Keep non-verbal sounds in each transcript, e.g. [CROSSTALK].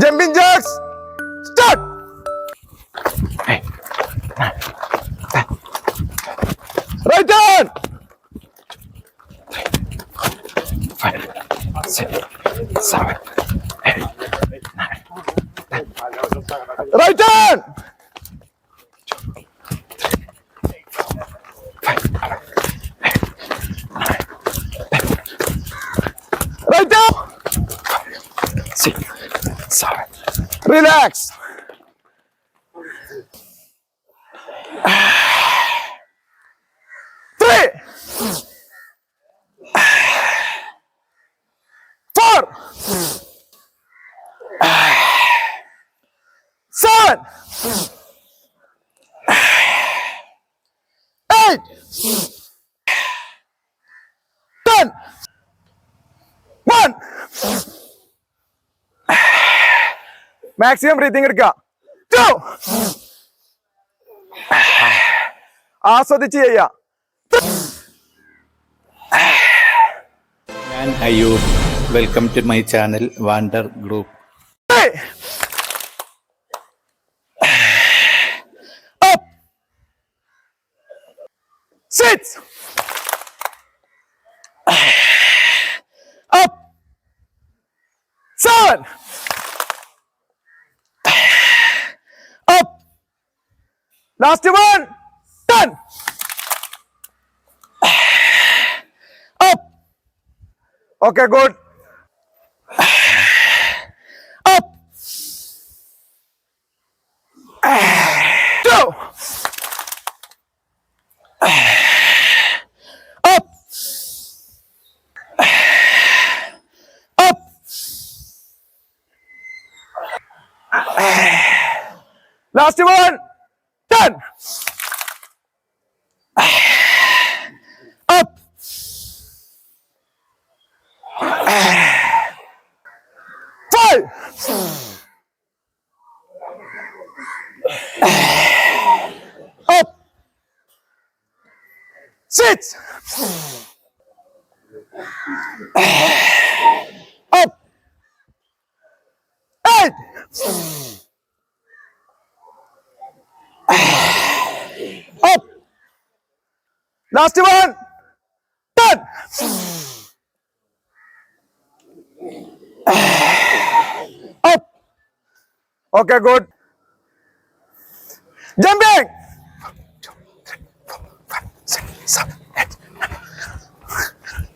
Jumping jacks! Relax. Three. Four. Seven. Eight. Maximum breathing എടുക്കുക ആസ്വദിച്ച് ചെയ്യുക ഞാൻ Ayyub. Welcome to my channel wander group. Sit. Last one. Done. Up. Okay, good. Up. Two. Up. Up. Last one. [SIGHS] Up. Sit. [SIGHS] Up. Eight. Up. Last one. Ten. [SIGHS] Up. Okay, good. Jumping.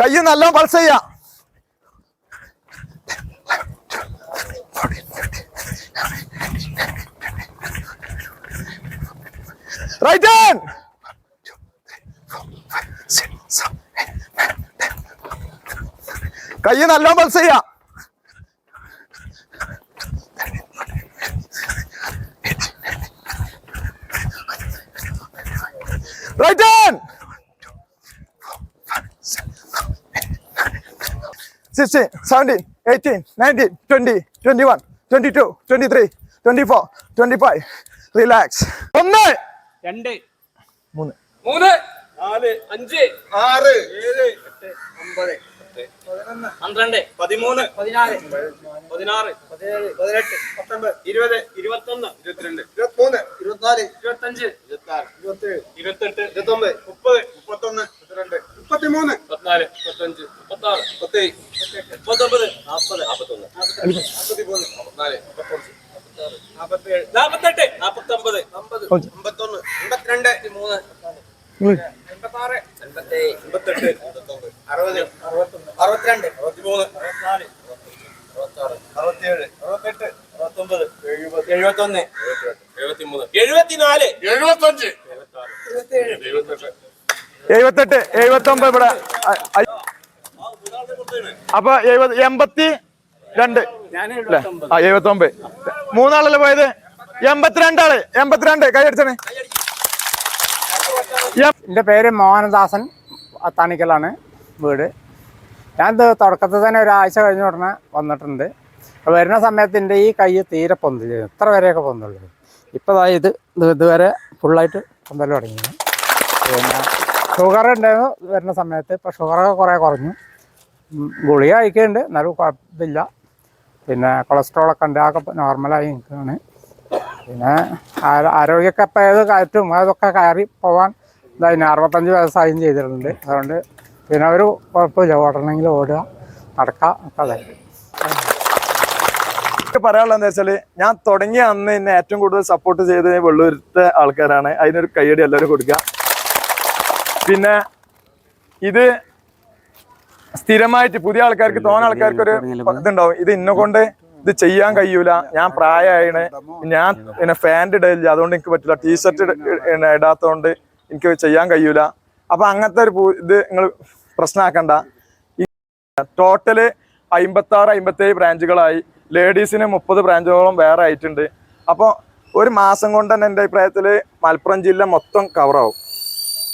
കയ്യ് നല്ല pulse ചെയ്യാം. Right hand കയ്യ് നല്ല pulse ചെയ്യാ right hand sixteen seventeen eighteen nineteen twenty twenty one twenty two twenty three twenty four twenty five relax ഒന്ന്. രണ്ട്. മൂന്ന്. മൂന്ന്. നാല്. അഞ്ച്. ആറ്. ഏഴ്. എട്ട്. ഒമ്പത്. പന്ത്രണ്ട്. പതിമൂന്ന്. പതിനാല്. പതിനാറ്. പതിനേഴ്. പതിനെട്ട്. പത്തൊമ്പത്. ഇരുപത്. ഇരുപത്തൊന്ന്. ഇരുപത്തിരണ്ട്. ഇരുപത്തിമൂന്ന്. ഇരുപത്തിനാല്. ഇരുപത്തഞ്ച്. ഇരുപത്താറ് ഇരുപത്തേഴ്. ഇരുപത്തെട്ട്. ഇരുപത്തൊമ്പത്. മുപ്പത്. മുപ്പത്തൊന്ന്. മുപ്പത്തിരണ്ട്. മുപ്പത്തിമൂന്ന്. മുപ്പത്തിനാല്. മുപ്പത്തഞ്ച്. മുപ്പത്താറ്. മുപ്പത്തേഴ്. മുപ്പത്തൊമ്പത് നാൽപ്പത് നാൽപ്പത്തൊന്ന് നാൽപ്പത്തിമൂന്ന് നാല് മുപ്പത്തഞ്ച് നാൽപ്പത്തേഴ് നാൽപ്പത്തെട്ട് നാൽപ്പത്തൊമ്പത് അമ്പത്. അമ്പത്തൊന്ന്. അമ്പത്തിരണ്ട്. മൂന്ന് എൺപത്താറ്. എൺപത്തേഴ്. എൺപത്തെട്ട്. എൺപത്തൊമ്പത്. അറുപത്. അറുപത്തൊന്ന്. അറുപത്തിരണ്ട്. അറുപത്തിമൂന്ന്. അറുപത്തിനാല്. അറുപത്താറ് അറുപത്തിയേഴ്. അറുപത്തെട്ട്. അറുപത്തൊമ്പത്. എഴുപത്. എഴുപത്തൊന്ന്. എഴുപത്തിമൂന്ന് എഴുപത്തിനാല്. എഴുപത്തഞ്ച്. എഴുപത്തെട്ട്. എഴുപത്തൊമ്പത് ഇവിടെ. അപ്പൊ എഴുപത് എൺപത്തി രണ്ട്. ആ എഴുപത്തി ഒമ്പത് മൂന്നാളല്ലേ പോയത്? എൺപത്തിരണ്ടാൾ എൺപത്തിരണ്ട്. കൈ അടിച്ചണേ എന്റെ പേര് മോഹനദാസൻ അത്താണിക്കലാണ് വീട്. ഞാൻ ഇത് തുടക്കത്തിൽ തന്നെ ഒരാഴ്ച കഴിഞ്ഞ ഉടനെ വന്നിട്ടുണ്ട്. അപ്പോൾ വരുന്ന സമയത്ത് എന്റെ ഈ കൈ തീരെ പൊന്തില്ല. ഇത്ര വരെയൊക്കെ പൊന്തുള്ളൂ. ഇപ്പോൾ ഇത് ഇത് ഇതുവരെ ഫുള്ളായിട്ട് പൊന്തൽ തുടങ്ങി പിന്നെ ഷുഗർ ഉണ്ടായിരുന്നു വരുന്ന സമയത്ത്. ഇപ്പോൾ ഷുഗറൊക്കെ കുറേ കുറഞ്ഞു. ഗുളിക കഴിക്കുന്നുണ്ട് എന്നാലും കുഴപ്പമില്ല. പിന്നെ കൊളസ്ട്രോളൊക്കെ ഉണ്ട്. അതൊക്കെ നോർമലായി നിൽക്കുകയാണ്. പിന്നെ ആരോഗ്യമൊക്കെ ഇപ്പം ഏത് കയറ്റും അതൊക്കെ കയറി പോകാൻ ഇതായി അറുപത്തഞ്ച് വയസ്സായും ചെയ്തിട്ടുണ്ട്. അതുകൊണ്ട് പിന്നെ ഒരു കുഴപ്പമില്ല. ഓടണമെങ്കിൽ ഓടുക നടക്കുക ഒക്കെ അതായി എനിക്ക് പറയാനുള്ളത് എന്താ വെച്ചാൽ ഞാൻ തുടങ്ങിയ അന്ന് എന്നെ ഏറ്റവും കൂടുതൽ സപ്പോർട്ട് ചെയ്തത് വെള്ളൂരത്തെ ആൾക്കാരാണ്. അതിനൊരു കൈയടി എല്ലാവരും കൊടുക്കുക. പിന്നെ ഇത് സ്ഥിരമായിട്ട് പുതിയ ആൾക്കാർക്ക് തോന്ന ആൾക്കാർക്ക് ഒരു ഇതുണ്ടാവും. ഇത് ഇന്നെ കൊണ്ട് ഇത് ചെയ്യാൻ കഴിയൂല. ഞാൻ പ്രായമായിണ് ഞാൻ പിന്നെ ഫാന്റ് ഇടയില്ല അതുകൊണ്ട് എനിക്ക് പറ്റില്ല ടീഷർട്ട് ഇടാത്തതുകൊണ്ട് എനിക്ക് ചെയ്യാൻ കഴിയൂല. അപ്പൊ അങ്ങനത്തെ ഒരു ഇത് നിങ്ങൾ പ്രശ്നമാക്കണ്ട ടോട്ടൽ അമ്പത്തി ആറ് അമ്പത്തി ഏഴ് ബ്രാഞ്ചുകളായി. ലേഡീസിന് മുപ്പത് ബ്രാഞ്ചുകളോളം വേറെ ആയിട്ടുണ്ട്. അപ്പോൾ ഒരു മാസം കൊണ്ട് തന്നെ എന്റെ അഭിപ്രായത്തിൽ മലപ്പുറം ജില്ല മൊത്തം കവറാവും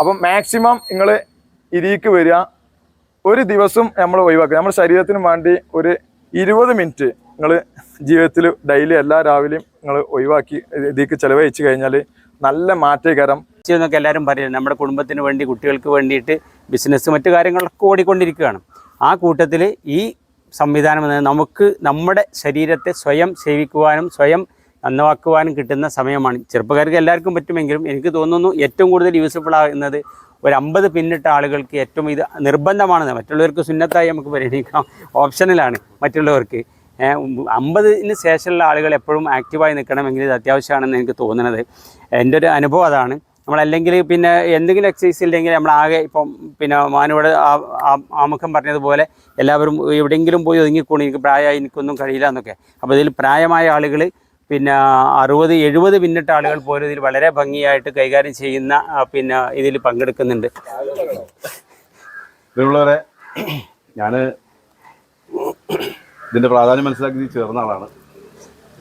അപ്പം മാക്സിമം നിങ്ങൾ ഇരിക്ക് വരിക. ഒരു ദിവസം നമ്മൾ ഒഴിവാക്കുക. നമ്മുടെ ശരീരത്തിന് വേണ്ടി ഒരു ഇരുപത് മിനിറ്റ് നിങ്ങൾ ജീവിതത്തിൽ ഡെയിലി എല്ലാ രാവിലെയും നിങ്ങൾ ഒഴിവാക്കി ഇതിക്ക് ചിലവഴിച്ച് കഴിഞ്ഞാൽ നല്ല മാറ്റകരം. എന്നൊക്കെ എല്ലാവരും പറയും നമ്മുടെ കുടുംബത്തിന് വേണ്ടി കുട്ടികൾക്ക് വേണ്ടിയിട്ട് ബിസിനസ് മറ്റു കാര്യങ്ങളൊക്കെ ഓടിക്കൊണ്ടിരിക്കുകയാണ്. ആ കൂട്ടത്തിൽ ഈ സംവിധാനം നമുക്ക് നമ്മുടെ ശരീരത്തെ സ്വയം സേവിക്കുവാനും സ്വയം നന്നവാക്കുവാനും കിട്ടുന്ന സമയമാണ്. ചെറുപ്പക്കാർക്ക് എല്ലാവർക്കും പറ്റുമെങ്കിലും എനിക്ക് തോന്നുന്നു ഏറ്റവും കൂടുതൽ യൂസ്ഫുൾ ആകുന്നത് ഒരു അമ്പത് പിന്നിട്ട ആളുകൾക്ക് ഏറ്റവും ഇത് നിർബന്ധമാണെന്ന് മറ്റുള്ളവർക്ക് സുന്നത്തായി നമുക്ക് പരിഗണിക്കാം. ഓപ്ഷനിലാണ് മറ്റുള്ളവർക്ക്. അമ്പതിന് ശേഷമുള്ള ആളുകൾ എപ്പോഴും ആക്റ്റീവായി നിൽക്കണമെങ്കിൽ ഇത് അത്യാവശ്യമാണെന്ന് എനിക്ക് തോന്നുന്നത്. എന്റെ ഒരു അനുഭവം അതാണ്. നമ്മളല്ലെങ്കിൽ പിന്നെ എന്തെങ്കിലും എക്സസൈസ് ഇല്ലെങ്കിൽ നമ്മളാകെ ഇപ്പം പിന്നെ മാനോട് ആമുഖം പറഞ്ഞതുപോലെ എല്ലാവരും എവിടെയെങ്കിലും പോയി ഒതുങ്ങിക്കൂണി എനിക്ക് പ്രായമായി എനിക്കൊന്നും കഴിയില്ല എന്നൊക്കെ. അപ്പോൾ ഇതിൽ പ്രായമായ ആളുകൾ പിന്നെ അറുപത് എഴുപത് പിന്നിട്ട ആളുകൾ പോലും ഇതിൽ വളരെ ഭംഗിയായിട്ട് കൈകാര്യം ചെയ്യുന്ന പിന്നെ ഇതിൽ പങ്കെടുക്കുന്നുണ്ട്. ഇതിലുള്ളവരെ ഞാൻ ഇതിന്റെ പ്രാധാന്യം മനസ്സിലാക്കി ചേർന്ന ആളാണ്.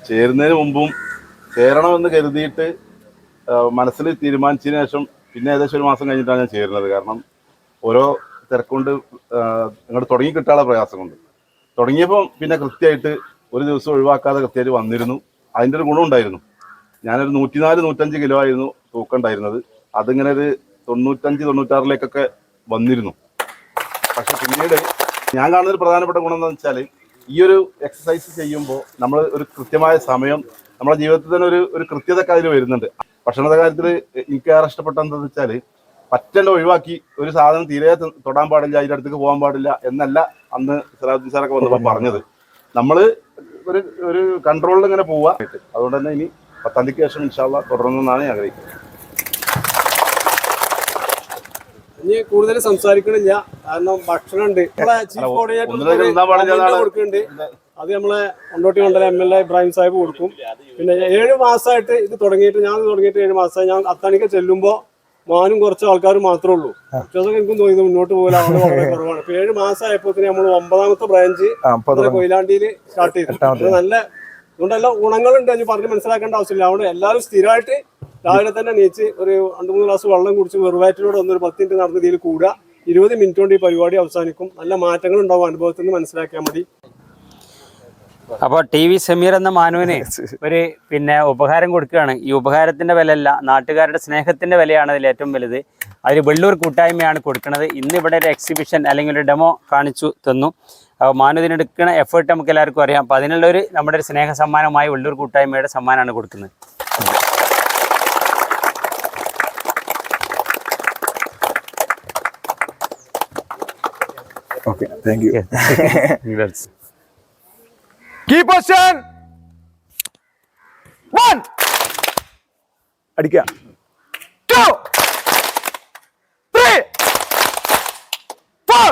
ചേരുന്നതിന് മുമ്പും ചേരണമെന്ന് കരുതിയിട്ട് മനസ്സിൽ തീരുമാനിച്ചതിന് ശേഷം പിന്നെ ഏകദേശം ഒരു മാസം കഴിഞ്ഞിട്ടാണ് ഞാൻ ചേരുന്നത്. കാരണം ഓരോ തിരക്കൊണ്ട് ഇങ്ങോട്ട് തുടങ്ങി കിട്ടാനുള്ള പ്രയാസം കൊണ്ട് തുടങ്ങിയപ്പോൾ പിന്നെ കൃത്യമായിട്ട് ഒരു ദിവസം ഒഴിവാക്കാതെ കൃത്യമായിട്ട് വന്നിരുന്നു. അതിന്റെ ഒരു ഗുണം ഉണ്ടായിരുന്നു. ഞാനൊരു നൂറ്റിനാല് നൂറ്റഞ്ച് കിലോ ആയിരുന്നു തൂക്കം ഉണ്ടായിരുന്നത്. അതിങ്ങനെ ഒരു തൊണ്ണൂറ്റഞ്ച് തൊണ്ണൂറ്റാറിലേക്കൊക്കെ വന്നിരുന്നു. പക്ഷെ പിന്നീട് ഞാൻ കാണുന്ന ഒരു പ്രധാനപ്പെട്ട ഗുണം എന്താണെന്ന് വെച്ചാൽ ഈ ഒരു എക്സസൈസ് ചെയ്യുമ്പോൾ നമ്മൾ ഒരു കൃത്യമായ സമയം നമ്മുടെ ജീവിതത്തിൽ തന്നെ ഒരു ഒരു കൃത്യത അതിൽ വരുന്നുണ്ട്. ഭക്ഷണത്തെ കാര്യത്തിൽ എനിക്ക് ഏറെ ഇഷ്ടപ്പെട്ട വെച്ചാൽ പറ്റേണ്ട ഒഴിവാക്കി ഒരു സാധനം തീരെ തൊടാൻ പാടില്ല അതിന്റെ അടുത്തേക്ക് പോകാൻ പാടില്ല എന്നല്ല അന്ന് സലാഹുദ്ദീൻ സാറൊക്കെ വന്നപ്പോൾ പറഞ്ഞത്. നമ്മൾ ഒരു ഒരു കൺട്രോളിൽ ഇങ്ങനെ പോവുക അതുകൊണ്ട് തന്നെ ഇനി പത്താം തീയതിക്ക് ശേഷം ഇൻഷാല്ല തുടരണമെന്നാണ് ഞാൻ ആഗ്രഹിക്കുന്നത്. ഇനി കൂടുതൽ സംസാരിക്കണില്ല. കാരണം ഭക്ഷണം ഉണ്ട് ചീഫ് കോർഡിനേറ്റർ അത് നമ്മളെ കൊണ്ടോട്ടി മണ്ഡലം M L A Ibrahim Sahib കൊടുക്കും. പിന്നെ ഏഴ് മാസമായിട്ട് ഇത് തുടങ്ങിയിട്ട് ഞാൻ തുടങ്ങിയിട്ട് ഏഴ് മാസമായി ഞാൻ അത്താണിക്ക് ചെല്ലുമ്പോൾ മാനും കുറച്ച് ആൾക്കാർ മാത്രമേ ഉള്ളൂ. പക്ഷേ എനിക്കും തോന്നി മുന്നോട്ട് പോകില്ല അവിടെ വളരെ കുറവാണ്. ഇപ്പൊ ഏഴ് മാസമായപ്പോൾ നമ്മൾ ഒമ്പതാമത്തെ ബ്രാഞ്ച് കൊയിലാണ്ടിയിൽ സ്റ്റാർട്ട് ചെയ്തു. നല്ല അതുകൊണ്ടല്ല ഗുണങ്ങളുണ്ട് എന്ന് പറഞ്ഞ് മനസ്സിലാക്കേണ്ട ആവശ്യമില്ല. അതുകൊണ്ട് എല്ലാവരും സ്ഥിരമായിട്ട് രാവിലെ തന്നെ നീച്ച് ഒരു രണ്ട് മൂന്ന് ഗ്ലാസ് വെള്ളം കുടിച്ച് വെറുവാറ്റിലൂടെ ഒന്നൊരു പത്ത് മിനിറ്റ് നടന്ന രീതിയിൽ കൂടുക ഇരുപത് മിനിറ്റ് കൊണ്ട് ഈ പരിപാടി അവസാനിക്കും. നല്ല മാറ്റങ്ങൾ ഉണ്ടാവും അനുഭവത്തിൽ നിന്ന് മനസ്സിലാക്കിയാൽ മതി. അപ്പോൾ ടി വി സമീർ എന്ന മാനുവിന് [LAUGHS] ഒരു പിന്നെ ഉപഹാരം കൊടുക്കുകയാണ്. ഈ ഉപഹാരത്തിന്റെ വിലയല്ല നാട്ടുകാരുടെ സ്നേഹത്തിന്റെ വിലയാണ് അതിൽ ഏറ്റവും വലുത്. അതിൽ വെള്ളൂർ കൂട്ടായ്മയാണ് കൊടുക്കുന്നത്. ഇന്ന് ഇവിടെ ഒരു എക്സിബിഷൻ അല്ലെങ്കിൽ ഒരു ഡെമോ കാണിച്ചു തന്നു. അപ്പോൾ മാനു ഇതിനെടുക്കുന്ന എഫേർട്ട് നമുക്ക് എല്ലാവർക്കും അറിയാം. അപ്പോൾ അതിനുള്ളൊരു നമ്മുടെ ഒരു സ്നേഹ സമ്മാനമായി വെള്ളൂർ കൂട്ടായ്മയുടെ സമ്മാനമാണ് കൊടുക്കുന്നത്. Okay thank you key position one അടിക്കുക. Two three four